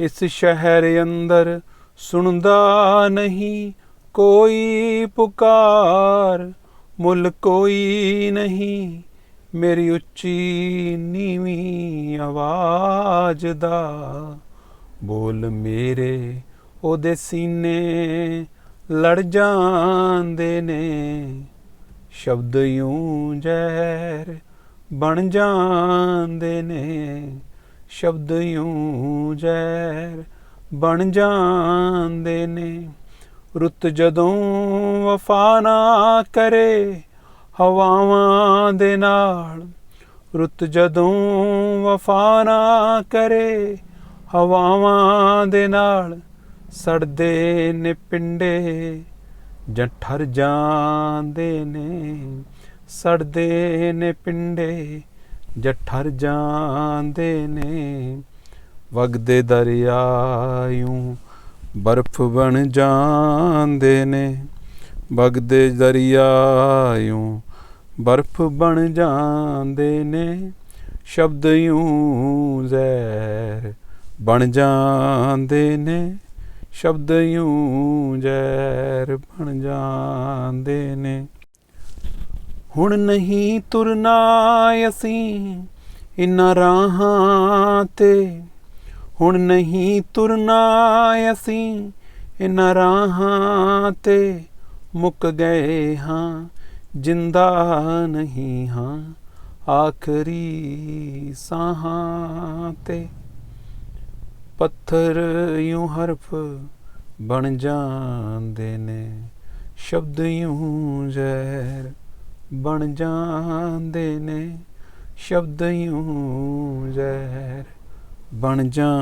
ਇਸ ਸ਼ਹਿਰ ਅੰਦਰ ਸੁਣਦਾ ਨਹੀਂ ਕੋਈ ਪੁਕਾਰ, ਮੁੱਲ ਕੋਈ ਨਹੀਂ, ਮੇਰੀ ਉੱਚੀ ਨੀਵੀਂ ਆਵਾਜ਼ ਦਾ ਬੋਲ ਮੇਰੇ ਉਹਦੇ ਸੀਨੇ ਲੜ ਜਾਂਦੇ ਨੇ, ਸ਼ਬਦ ਯੂੰ ਜ਼ਹਿਰ ਬਣ ਜਾਂਦੇ ਨੇ। ਸ਼ਬਦ ਯੂੰ ਜ਼ਹਿਰ ਬਣ ਜਾਂਦੇ ਨੇ। ਰੁੱਤ ਜਦੋਂ ਵਫਾ ਨਾ ਕਰੇ ਹਵਾਵਾਂ ਦੇ ਨਾਲ। ਰੁੱਤ ਜਦੋਂ ਵਫਾ ਨਾ ਕਰੇ ਹਵਾਵਾਂ ਦੇ ਨਾਲ। ਸੜਦੇ ਨੇ ਪਿੰਡੇ ਜਾਂ ਜਾਂਦੇ ਨੇ। ਸੜਦੇ ਨੇ ਪਿੰਡੇ ਜੱਠਰ ਜਾਂਦੇ ਨੇ ਵਗਦੇ ਦਰਿਆਯੂ ਬਰਫ਼ ਬਣ ਜਾਂਦੇ ਨੇ। ਵਗਦੇ ਦਰਿਆਯੂ ਬਰਫ਼ ਬਣ ਜਾਂਦੇ ਨੇ, ਸ਼ਬਦ ਯੂੰ ਜ਼ਹਿਰ ਬਣ ਜਾਂਦੇ ਨੇ। ਸ਼ਬਦ ਯੂੰ ਜ਼ਹਿਰ ਬਣ ਜਾਂਦੇ ਨੇ। ਹੁਣ ਨਹੀਂ ਤੁਰਨਾ ਅਸੀਂ ਇਨਾਂ ਰਾਹਾਂ ਤੇ। ਹੁਣ ਨਹੀਂ ਤੁਰਨਾ ਅਸੀਂ ਇਨਾਂ ਰਾਹਾਂ ਤੇ। ਮੁੱਕ ਗਏ ਹਾਂ, ਜਿੰਦਾ ਨਹੀਂ ਹਾਂ ਆਖਰੀ ਸਾਹਾਂ ਤੇ। ਪੱਥਰ ਯੂੰ ਹਰਫ ਬਣ ਜਾਂਦੇ ਨੇ, ਸ਼ਬਦ ਯੂੰ ਜ਼ਹਿਰ ਬਣ ਜਾਂਦੇ ਨੇ ਸ਼ਬਦ ਯੂੰ ਜ਼ਹਿਰ ਬਣ ਜਾਂ